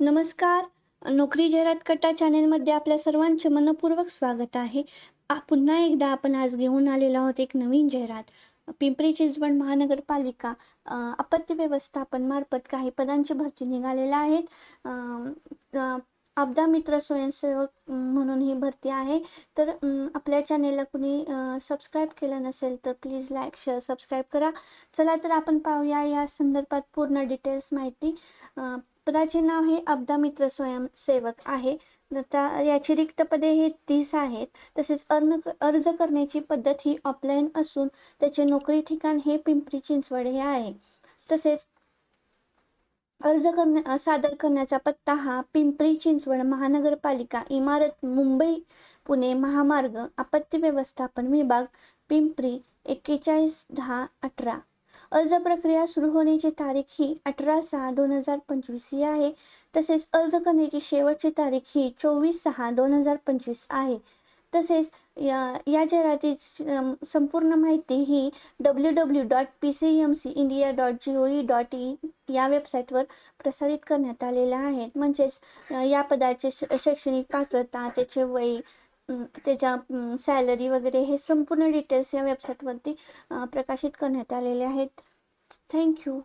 नमस्कार. नोकरी जाहिरात कट्टा चॅनेलमध्ये आपल्या सर्वांचे मनपूर्वक स्वागत आहे. पुन्हा एकदा आपण आज घेऊन आलेलो आहोत एक नवीन जाहिरात. पिंपरी चिंचवड महानगरपालिका आपत्ती व्यवस्थापनमार्फत काही पदांची भरती निघालेल्या आहेत. आपदा मित्र स्वयंसेवक म्हणून ही भरती आहे. तर आपल्या चॅनेलला कुणी सबस्क्राईब केलं नसेल तर प्लीज लाईक शेअर सबस्क्राईब करा. चला तर आपण पाहूया या संदर्भात पूर्ण डिटेल्स माहिती. पदाचे नाव हे आपदा मित्र स्वयंसेवक आहे. आता याची रिक्त पदे हे तीस आहेत. तसेच अर्न अर्ज करण्याची पद्धत ही ऑफलाईन असून त्याचे नोकरी ठिकाण हे पिंपरी चिंचवड हे आहे. तसेच अर्ज करण्या सादर करण्याचा पत्ता हा पिंपरी चिंचवड महानगरपालिका इमारत मुंबई पुणे महामार्ग आपत्ती व्यवस्थापन विभाग पिंपरी एक्केचाळीस दहा अठरा. अर्ज प्रक्रिया सुरू होण्याची तारीख ही अठरा सहा दोन हजार पंचवीस ही आहे. तसेच अर्ज करण्याची शेवटची तारीख ही चोवीस सहा दोन हजार पंचवीस आहे. तसेच या या जाहिरातीची संपूर्ण माहिती ही W W dot P C M C India dot G O E dot in या वेबसाईटवर प्रसारित करण्यात आलेल्या आहेत म्हणजेच या पदाचे शैक्षणिक पात्रता त्याचे वय त्याच्या सॅलरी वगैरे हे संपूर्ण डिटेल्स या वेबसाईटवरती प्रकाशित करण्यात आलेले आहेत. थँक्यू